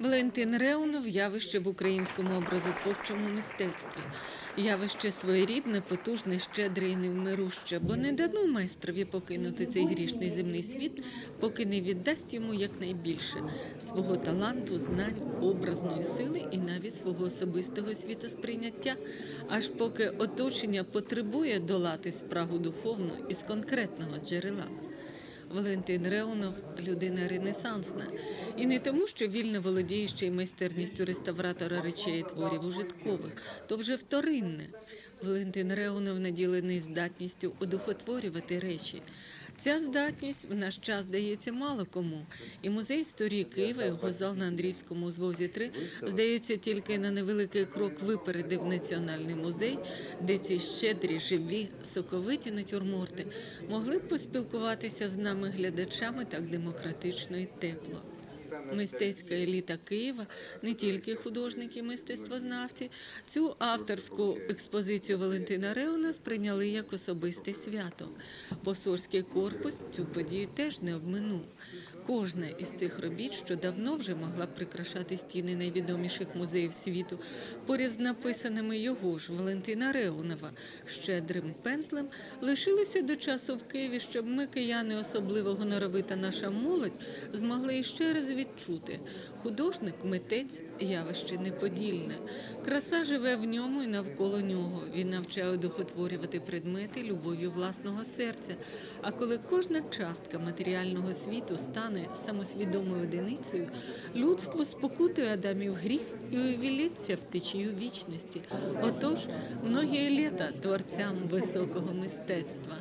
Валентин Реунов явище в українському образотворчому мистецтві. Явище своєрідне, потужне, щедре і невмируще, бо не дано майстрові покинути цей грішний земний світ, поки не віддасть йому якнайбільше свого таланту, знань, образної сили і навіть свого особистого світосприйняття, аж поки оточення потребує долати спрагу духовну із конкретного джерела. Валентин Реунов людина ренесансна. І не тому, що вільно володіє ще й майстерністю реставратора речей і творів ужиткових, то вже вторинне. Валентин Реунов наділений здатністю одухотворювати речі. Ця здатність в наш час дається мало кому. І музей історії Києва, його зал на Андрівському узвозі 3, здається, тільки на невеликий крок випередив національний музей, де ці щедрі, живі, соковиті натюрморти могли б поспілкуватися з нами глядачами так демократично і тепло. Мистецька еліта Києва, не тільки художники, мистецтвознавці, цю авторську експозицію Валентина Реуна сприйняли як особисте свято. Посольський корпус цю подію теж не обминув. Кожна із цих робіт, що давно вже могла б прикрашати стіни найвідоміших музеїв світу, поряд з написаними його ж Валентина Реунова щедрим пензлем, лишилися до часу в Києві, щоб ми, кияни, особливо гоноровита наша молодь, змогли іще раз відчути. Художник, митець явище неподільне. Краса живе в ньому і навколо нього. Він навчає одухотворювати предмети любов'ю власного серця. А коли кожна частка матеріального світу стане самосвідомою одиницею, людство спокутує адамів гріх і увіліться в течію вічності. Отож, многі літа творцям високого мистецтва.